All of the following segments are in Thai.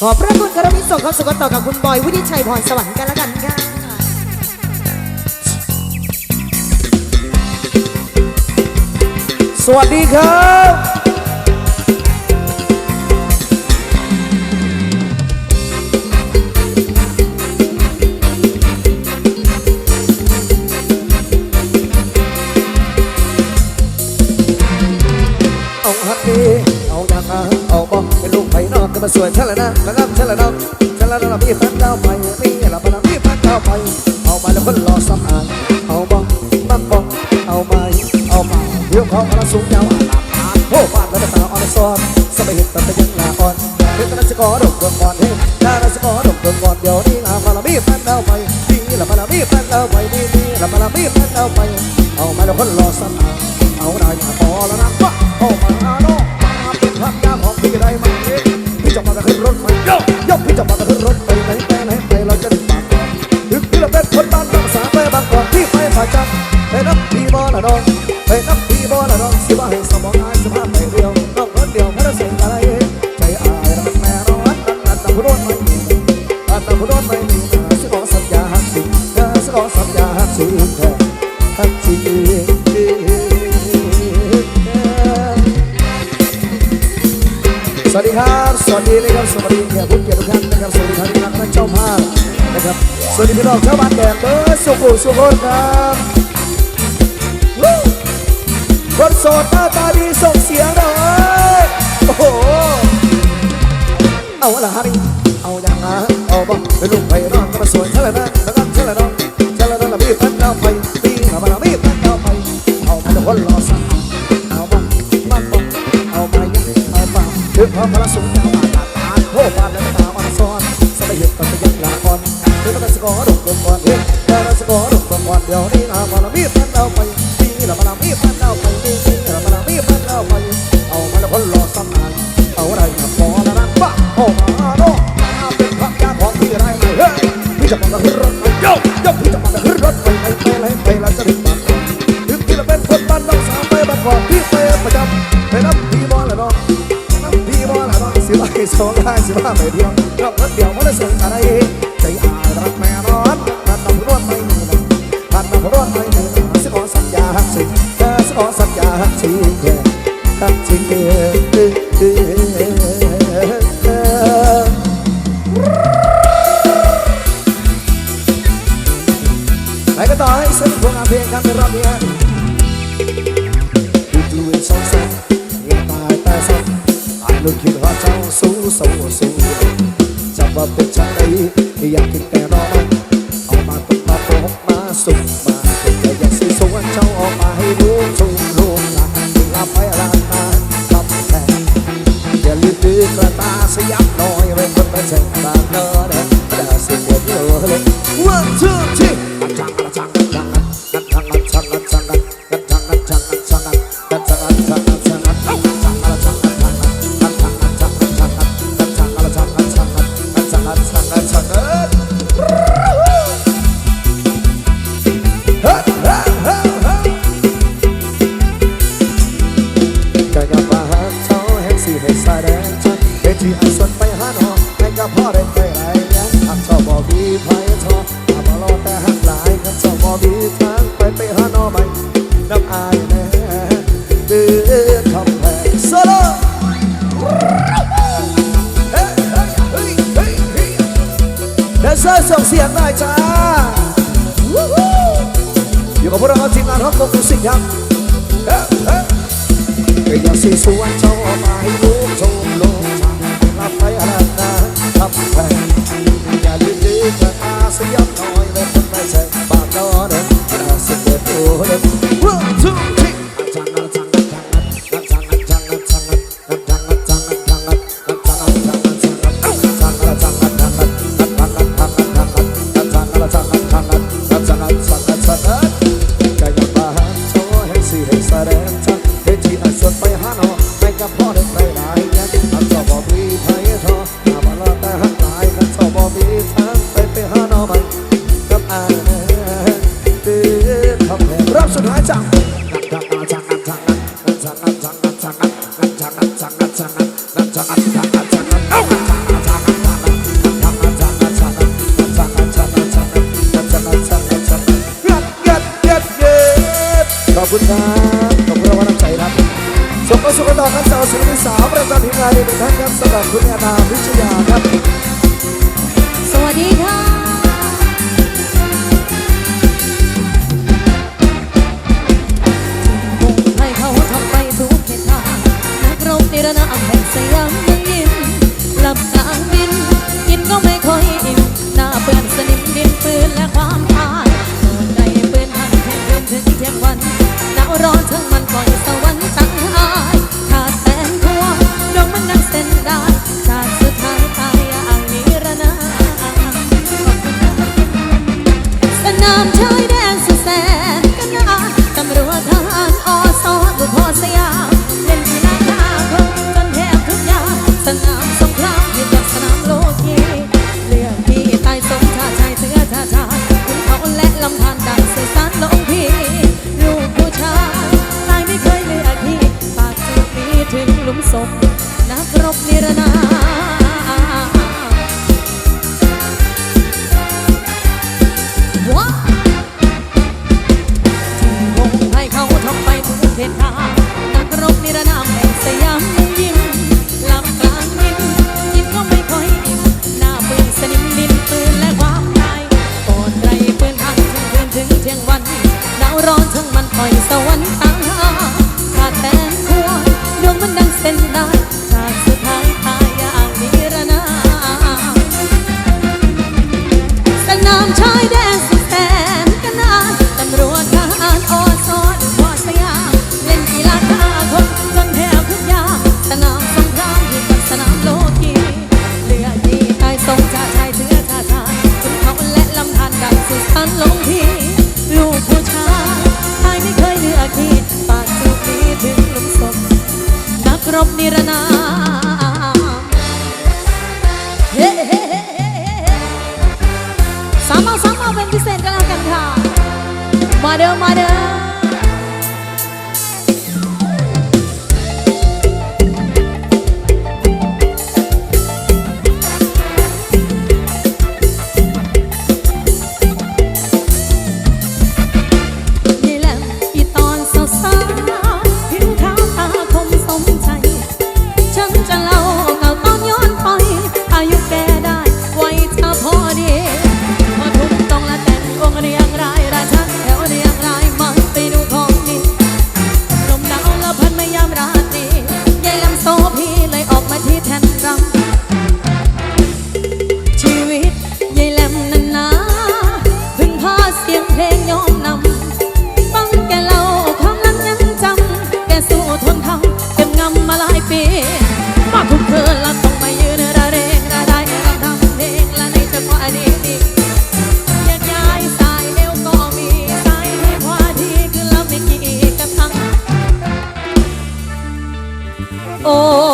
ขอพระคุณกระมิส่งข้าสุขต่อกับคุณบอย วุฒิชัยพรสวรรค์กันแล้วกันค่ะสวัสดีครับ สวยเชลนะระดับเชลนะเชลนะพี่แฟนดาไปนี่เราไปนะพี่แฟนดาไปเอามาแล้วคนรอสำอางเอาบองมันบองเอาไมเอามาเรื่องของพระสูงยาวอาลาพาโอ้บ้านแล้วตาอ่อนซ้อนสมัยเห็นตอนยังลาอ่อนเห็นตอนสกอดกดก่อนเฮ้ตาสกอดกดก่อนเดี๋ยวนี้ลามาละพี่แฟนดาไปนี่เราไปนะพี่แฟนดาไปนี่นี่เราไปนะพี่แฟนดาไปเอามาแล้วคนรอสำอางเอาได้พอแล้วนะว่าเอามาโนมาเป็นพันดาวของพี่ได้ไหม จะมากระทึรถไปไหนไปไหนไปเราจะถึงบางกอกถึงที่เระเป็นคนบ้านบองสาไปบางกว่าที่ไปผ่าจังไปนับพี่บอลนะน้องไปนับพี่บอลนะน้องสิบ้าใสมองอายสิบ้าไปเดียวต้องคนเดียวไม่ได้สนอะไรใจอายรักแม่ร้อนรักนัดนับผู้ดไม่มีนัดนับผู้ดไม่มีสิขอสัญญาหักสิงสิขอสัญญาหักสิงแท้หักสิง สวัสดีครับ สวัสดีนะครับสวัสดีแขกผู้เกียรติทุนนะครับสวัสดีท่านนักท่านเจ้าภาพนะครับสวัสดีพี่น้องชาวบ้านแดงเบอร์สุขุสุขนครับคนโสดหน้าตาดีส่งเสียงหน่อยโอ้โหเอาละฮะนี่เอาอย่างนะเอาบ้งเป็นลูกไปนอนก็มาสวยเท่านั้นแล้วก็ พุทธพระสุนทรมาตาตาโอบาพและตาอ่อนซ้อนสมัยเหตุกันไปยังละอ่อนเดี๋ยวเระก่อดอกลก่อนเด็กยวเระก่อดอกลก่อนเดี๋ยวนี้นะบาละมีดพันเราไปนี่ละบาละมีดพันเราไปนี่ละบาละมีดพันเราไปเอามาล้วคนรอสมานเอาไรมาพอละนบ้าโอ้มาโนมาเป็นพักยาของที่ไรมลเฮ้ยพี่จะมาละ สองลายสิบห้าไม่เดียงรับเพิ่เดียวไม่ได้สนอะไรใจอายรักแม่นอนรักน้ำร้อนไม่มีน้ำรักน้ำร้อนไม่มีน้ำสิขอสัญญาหักสิเธอสิขอสัญญาหักสิแก่หักสิแก่ไปกันต่อให้สนุกวงงานเพลงครับในรอบนี้ฮะดูดูเองสองสามเงินตายแต่สองตายลุ้นคิด เจ้าสู้สู้สู้จะว่าเป็ชัยอยากกินแต่รอเอามาตกมาพกมาสุขมาแต่อยากสิสวนเจ้าออกมาให้รู้ทุกลูกหลานลาไปลานตาทำแต่อย่าลืมดื้อกระตาสยับายแน่เดือคำแพงโซโล่เดนเซอร์ส่งเสียงหน่อยจ้าอยู่กับพวกเราทีมงานฮอกกงมิวสิกครับเฮ้ยอยากสีสวยเจ้ามาให้รู้ สุดท้ายจากขอบคุณครับขอบคุณรางวัลน้ำใจครับส่งก็สุขต่อครับสาวศิลปินสาวประจำทีมงานอีกหนึ่งท่านครับสำหรับคุณแอนนาพิชยาครับ สวัสดีค่ะ ระนาแผ่นสยามเมืองยิ้มลับ มศพนักรบนิรนา mother. Oh.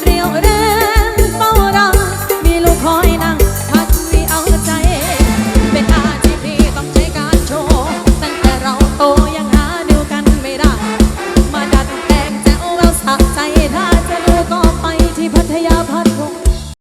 Real, real.